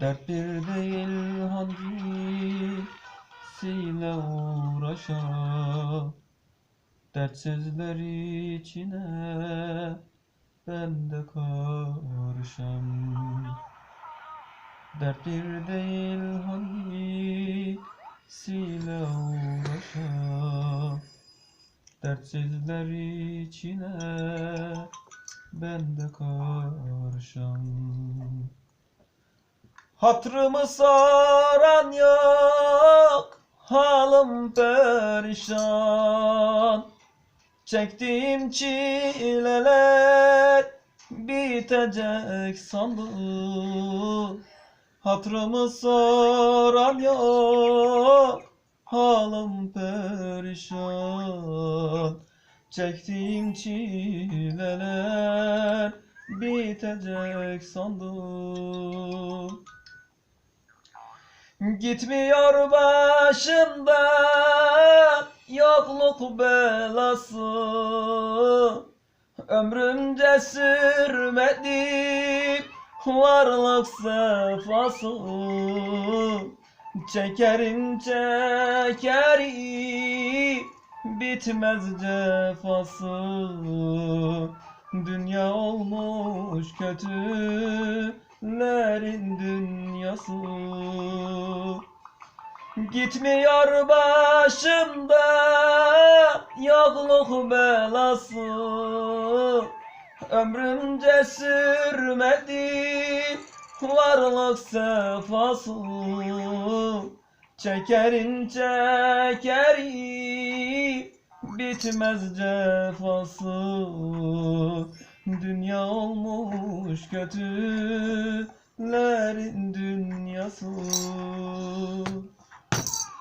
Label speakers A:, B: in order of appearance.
A: Dert bir değil hangisiyle uğraşa Dertsizler içine ben de karışam. Dert bir değil hangisiyle uğraşa Dertsizler içine ben de karışam Hatrımı soran yok Halim perişan. Çektiğim çileler Bitecek sandım. Hatrımı soran yok Halim perişan. Çektiğim çileler bitecek sandım Gitmiyor başımdan yokluk belası. Ömrümce sürmedi varlık sefası. Çekerim çekerim bitmez cefası. Dünya olmuş kötülerin dünyası? Gitmiyor başımda yokluk belası Ömrümce sürmedi varlık sefası. Çekerim çekerim bitmez cefası Dünya olmuş kötülerin dünyası